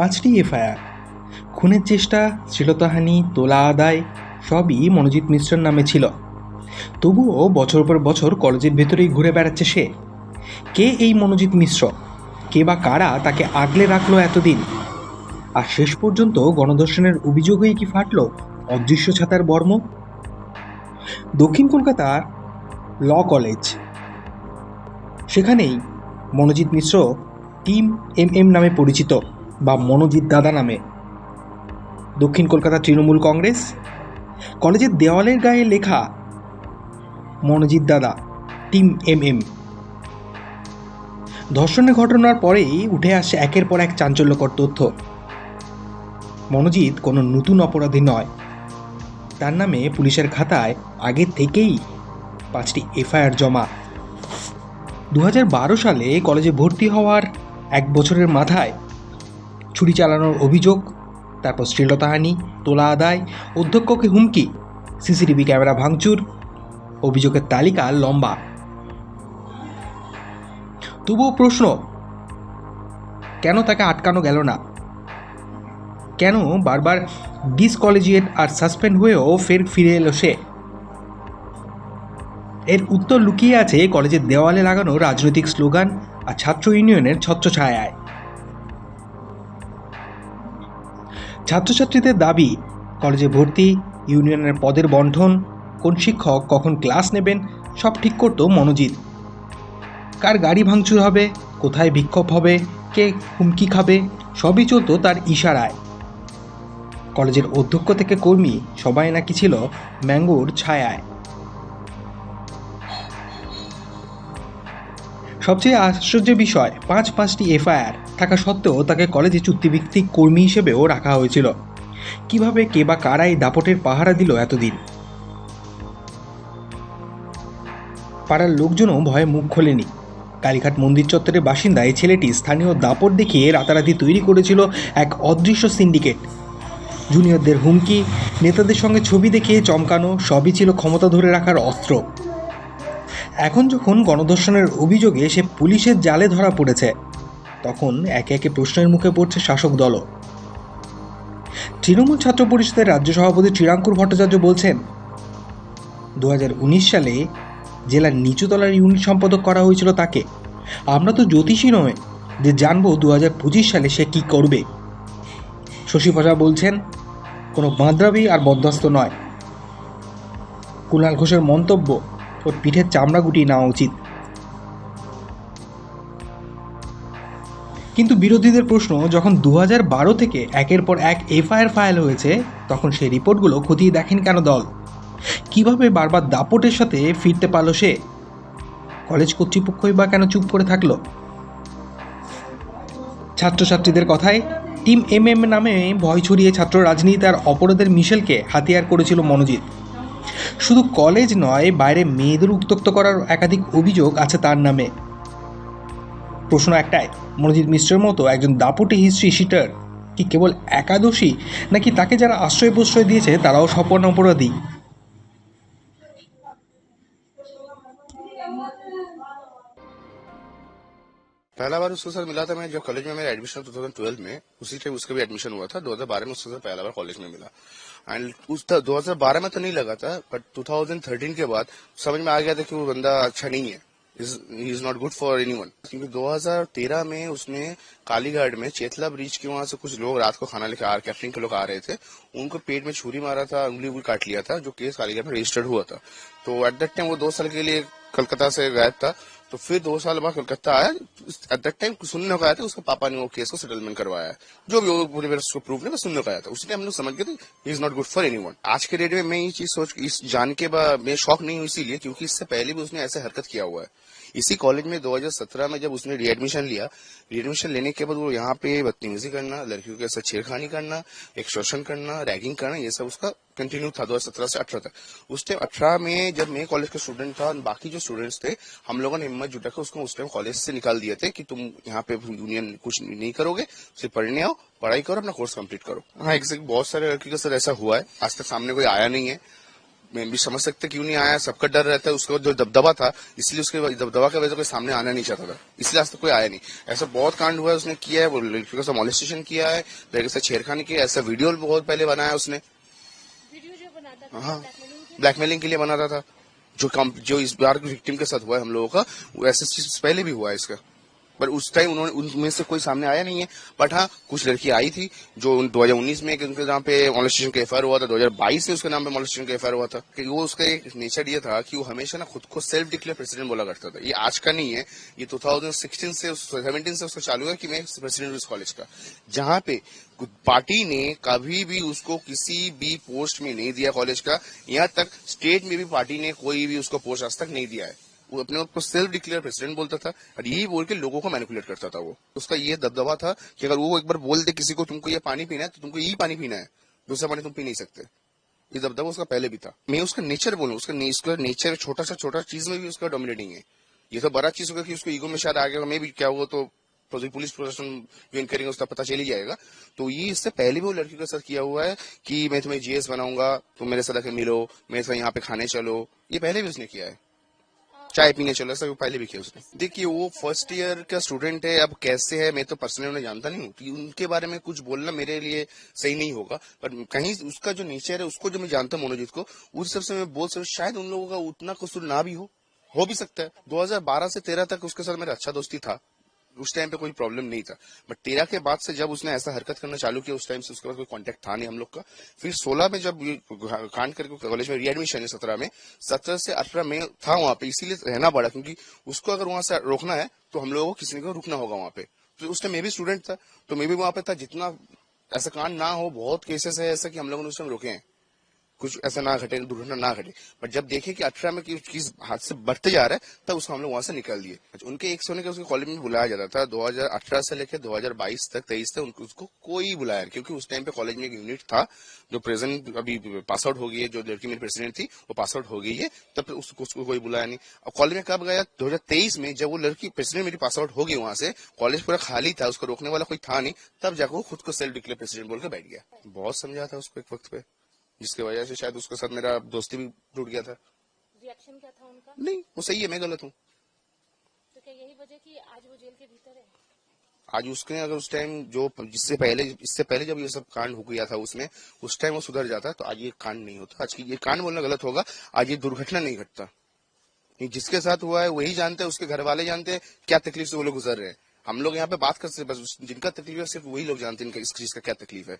পাঁচটি এফআইআর। খুনের চেষ্টা, শ্লীলতাহানি, তোলা আদায়, সবই মনোজিৎ মিশ্রের নামে ছিল। তবুও বছর পর বছর কলেজের ভেতরেই ঘুরে বেড়াচ্ছে সে। কে এই মনোজিৎ মিশ্র? কে বা কারা তাকে আগলে রাখল এতদিন? আর শেষ পর্যন্ত গণধর্ষণের অভিযোগেই কি ফাটল অদৃশ্য ছাতার বর্ম? দক্ষিণ কলকাতার ল কলেজ। সেখানেই Manojit Mishra team M M নামে পরিচিত। বা মনোজিৎ দাদা নামে। দক্ষিণ কলকাতা তৃণমূল কংগ্রেস। কলেজের দেওয়ালের গায়ে লেখা, মনোজিৎ দাদা, টিম এম এম। ধর্ষণের ঘটনার পরেই উঠে আসে একের পর এক চাঞ্চল্যকর তথ্য। মনোজিৎ কোনো নতুন অপরাধী নয়। তার নামে পুলিশের খাতায় আগে থেকেই পাঁচটি এফআইআর জমা। দু হাজার বারো সালে কলেজে ভর্তি হওয়ার এক বছরের মাথায় ছুরি চালানোর অভিযোগ, তারপর শ্লীলতাহানি তোলা আদায়, অধ্যক্ষকে হুমকি, সিসিটিভি ক্যামেরা ভাঙচুর, অভিযোগের তালিকা লম্বা। তবুও প্রশ্ন, কেন তাকে আটকানো গেল না? কেন বারবার ডিসকলেজিয়েট আর সাসপেন্ড হয়েও ফের ফিরে এলো সে? এর উত্তর লুকিয়ে আছে কলেজের দেওয়ালে লাগানো রাজনৈতিক স্লোগান আর ছাত্র ইউনিয়নের ছত্রছায়ায়। ছাত্রছাত্রীদের দাবি, কলেজে ভর্তি, ইউনিয়নের পদের বন্টন, কোন শিক্ষক কখন ক্লাস নেবেন, সব ঠিক করতো মনোজিৎ। কার গাড়ি ভাঙচুর হবে, কোথায় বিক্ষোভ হবে, কে হুমকি খাবে, সবই চলতো তার ইশারায়। কলেজের অধ্যক্ষ থেকে কর্মী, সবাই নাকি ছিল ম্যাঙ্গোর ছায়ায়। সবচেয়ে আশ্চর্য বিষয়, পাঁচ পাঁচটি এফআইআর থাকা সত্ত্বেও তাকে কলেজে চুক্তিভিত্তিক কর্মী হিসেবেও রাখা হয়েছিল। কীভাবে কে বা কারাই দাপটের পাহারা দিল এতদিন? পাড়ার লোকজনও ভয়ে মুখ খোলেনি। কালীঘাট মন্দির চত্বরের বাসিন্দা এই ছেলেটি স্থানীয় দাপট দেখিয়ে রাতারাতি তৈরি করেছিল এক অদৃশ্য সিন্ডিকেট। জুনিয়রদের হুমকি, নেতাদের সঙ্গে ছবি দেখিয়ে চমকানো, সবই ছিল ক্ষমতা ধরে রাখার অস্ত্র। এখন যখন গণধর্ষণের অভিযোগে সে পুলিশের জালে ধরা পড়েছে, তখন একে একে প্রশ্নের মুখে পড়ছে শাসক দলও। তৃণমূল ছাত্র পরিষদের রাজ্য সভাপতি শ্রীরাঙ্কুর ভট্টাচার্য বলছেন দু হাজার উনিশ সালে জেলার নিচুতলার ইউনিট সম্পাদক করা হয়েছিল তাকে। আমরা তো জ্যোতিষী নয় যে জানব দু পঁচিশ সালে সে কি করবে। শশী প্রজা বলছেন, কোনো বাঁদরাবি আর বরদাস্ত নয়। কুণাল ঘোষের মন্তব্য ওর পিঠের চামড়া গুটিয়ে নেওয়া উচিত। কিন্তু বিরোধীদের প্রশ্ন, যখন দু বারো থেকে একের পর এক এফআইআর ফাইল হয়েছে, তখন সেই রিপোর্টগুলো খতিয়ে দেখেন কেন দল? কীভাবে বারবার দাপটের সাথে ফিরতে পারল সে? কলেজ কর্তৃপক্ষই বা কেন চুপ করে থাকল? ছাত্রছাত্রীদের কথায়, টিম এম এম নামে ভয় ছড়িয়ে ছাত্র রাজনীতি আর অপরাধের মিশেলকে হাতিয়ার করেছিল মনোজিৎ। শুধু কলেজ নয়, বাইরে মেয়েদের উত্তক্ত করার একাধিক অভিযোগ আছে তার নামে। প্রশ্ন একটাই, মনোজিৎ মিশ্রের মতো একজন দাপটি হিস্ট্রি শিটার কি কেবল একাদশী, নাকি তাকে যারা আশ্রয় প্রশ্রয় দিয়েছে তারাও সপর্ণ অপরাধী? पहला बार उसके साथ मिला था मैं जब कॉलेज में मेरा एडमिशन 2012 में। उसी टाइम उसका भी एडमिशन हुआ था। 2012 में उसके साथ पहला बार कॉलेज में मिला। एंड उस 2012 में तो नहीं लगा था बट 2013 के बाद समझ में आ गया था कि वो बंदा अच्छा नहीं है। He is not good for anyone क्योंकि 2013 में उसने कालीघाट में चेतला ब्रिज के वहाँ से कुछ लोग रात को खाना लेकर आ कैटरिंग के लोग आ रहे थे। उनको पेट में छुरी मारा था, उंगली उंगली काट लिया था, जो केस कालीघाट में रजिस्टर्ड हुआ था। तो एट दैट टाइम वो दो साल के लिए कलकत्ता से गायब था। तो फिर दो साल बाद कलकत्ता आया। एट दैट टाइम सुनने को आया था, उसके पापा ने वो केस को सेटलमेंट करवाया। है जो भी वो पूरे उसको प्रूफ ने सुनने को आया था। उसी टाइम हम लोग समझ गए थे is not good for any आज के डेट में मैं ये चीज़ सोच, इस जान के बाद मैं शौक नहीं हुई इसीलिए, क्योंकि इससे पहले भी उसने ऐसे हरकत किया हुआ है। इसी कॉलेज में 2017 में जब उसने रीएडमिशन लिया रीएडमिशन लेने के बाद वो यहाँ पे बदतमीजी करना, लड़कियों के साथ छेड़खानी करना एक्सटॉर्शन करना रैगिंग करना, ये सब उसका कंटिन्यू था 2017 से 18 तक। उस टाइम 18 में जब मैं कॉलेज का स्टूडेंट था, बाकी जो स्टूडेंट्स थे, हम लोगों ने हिम्मत जुटा उसको उस टाइम कॉलेज से निकाल दिए थे कि तुम यहाँ पे यूनियन कुछ नहीं करोगे, सिर्फ़ पढ़ने आओ, पढ़ाई करो, अपना कोर्स कंप्लीट करो। हाँ एग्जैक्ट बहुत सारे लड़कियों के साथ ऐसा हुआ है। आज तक सामने कोई आया नहीं है। मैं भी समझ सकते क्यों नहीं आया, सबका डर रहता है। उसका जो दबदबा था, इसलिए उसके दबदबा की वजह से कोई सामने आना नहीं चाहता था। इसलिए आज तक कोई आया नहीं। ऐसा बहुत कांड हुआ है, उसने किया है, वो लड़कियों का मॉलिस्टेशन किया है, लड़के से छेड़खानी किया ऐसा वीडियो बहुत पहले बनाया उसने। हाँ ब्लैकमेलिंग के लिए बना रहा था। जो जो इस बार विक्टिम के साथ हुआ है हम लोगों का, वो ऐसे पहले भी हुआ है इसका। पर उस टाइम उन्होंने उनमें से कोई सामने आया नहीं है। बट हाँ कुछ लड़की आई थी जो 2019 में उनके नाम पे मॉलिस्टेशन का एफआईआर हुआ था 2022 में उसके नाम पे मॉलिस्टेशन का एफआईआर हुआ था। कि वो उसका एक नेचर ये था कि वो हमेशा ना खुद को सेल्फ डिक्लेयर प्रेसिडेंट बोला करता था। ये आज का नहीं है। ये 2016 से 17 से उसका चालू है कि मैं प्रेसिडेंट हूँ इस कॉलेज का। जहाँ पे पार्टी ने कभी भी उसको किसी भी पोस्ट में नहीं दिया कॉलेज का। यहाँ तक स्टेट में भी पार्टी ने कोई भी उसको पोस्ट आज तक नहीं दिया है। वो अपने आप को सेल्फ डिक्लेयर प्रेसिडेंट बोलता था और यही बोल के लोगों को मैनिपुलेट करता था वो। उसका ये दबदबा था कि अगर वो एक बार बोल दे किसी को तुमको ये पानी पीना है तो तुमको यही पानी पीना है दूसरा पानी तुम पी नहीं सकते। ये दबदबा उसका पहले भी था। मैं उसका नेचर बोलूँ उसका ने, उसका नेचर छोटा सा छोटा चीज़ में भी उसका डोमिनेटिंग है। ये तो बड़ा चीज़ होगा कि उसको ईगो में शायद आ गया मैं भी क्या हुआ तो पुलिस प्रशासन जो करेंगे उसका पता चल ही जाएगा। तो ये इससे पहले भी वो लड़की के साथ किया हुआ है कि मैं तुम्हें जीएस बनाऊँगा तुम मेरे साथ मिलो मेरे साथ यहाँ पे खाने चलो। ये पहले भी उसने किया है। चाय पीने चलो, ऐसा पहले भी किया उसने। देखिए, वो फ़र्स्ट ईयर का स्टूडेंट है, अब कैसे है, मैं तो पर्सनली उन्हें जानता नहीं हूँ कि उनके बारे में कुछ बोलना मेरे लिए सही नहीं होगा। पर कहीं उसका जो नेचर है, उसको जो मैं जानता हूँ मनोजीत को, उस हिसाब से मैं बोल सकता शायद उन लोगों का उतना कसूर ना भी हो। हो भी सकता है। 2012 से 13 तक उसके साथ मेरा अच्छा दोस्ती था। उस टाइम पे कोई प्रॉब्लम नहीं था। बट तेरह के बाद से जब उसने ऐसा हरकत करना चालू किया, उस टाइम से उसके बाद कोई कांटेक्ट था नहीं हम लोग का। फिर सोलह में जब कांड करके कॉलेज में रीएडमिशन है सत्रह में, सत्रह से अठारह में था वहाँ पे, इसीलिए रहना पड़ा, क्योंकि उसको अगर वहाँ से रोकना है तो हम लोगों को किसी को रुकना होगा वहाँ पे। तो उस टाइम मैं भी स्टूडेंट था तो मैं भी वहाँ पे था। जितना ऐसा कांड ना हो, बहुत केसेस है ऐसा कि हम लोगों ने उस टाइम रोके हैं। कुछ ऐसा ना घटे दुर्घटना ना घटे। बट जब देखे कि अठारह में चीज़ हाथ से बढ़ते जा रहा है तब उसको हम लोग वहाँ से निकाल दिए। अच्छा, उनके एक सोने के उसके कॉलेज में बुलाया जाता था? 2018 से लेकर 2022 तक तेईस तक उनको उसको कोई बुलाया क्योंकि उस टाइम पे कॉलेज में एक यूनिट था जो प्रेजेंट अभी पास आउट हो गई है जो लड़की मेरी प्रेसिडेंट थी वो पास आउट हो गई है तब उसको, उसको कोई बुलाया नहीं। अब कॉलेज में कब गया? दो हज़ार तेईस में जब वो लड़की प्रेसिडेंट मेरी पास आउट हो गई वहाँ से कॉलेज पूरा खाली था उसको रोकने वाला कोई था नहीं तब जाकर वो खुद को सेल्फ डिक्लेयर प्रेसिडेंट बोल के बैठ गया। बहुत समझा था उसको एक वक्त पे। जिसकी वजह से शायद उसके साथ मेरा दोस्ती भी टूट गया था। रिएक्शन क्या था उनका? नहीं वो सही है मैं गलत हूँ। तो क्या यही वजह कि आज वो जेल के भीतर है? आज उसने अगर उस टाइम जो जिससे पहले इससे पहले जब ये सब कांड हो गया था उसमें उस टाइम वो सुधर जाता तो आज ये कांड नहीं होता। आज की ये कांड बोलना गलत होगा आज ये दुर्घटना नहीं घटता। जिसके साथ हुआ है वही जानते हैं उसके घर वाले जानते हैं क्या तकलीफ़ से वो लोग गुजर रहे हैं। हम लोग यहाँ पे बात करते बस जिनका तकलीफ़ है सिर्फ़ वही लोग जानते हैं इनका इस चीज़ का क्या तकलीफ़ है।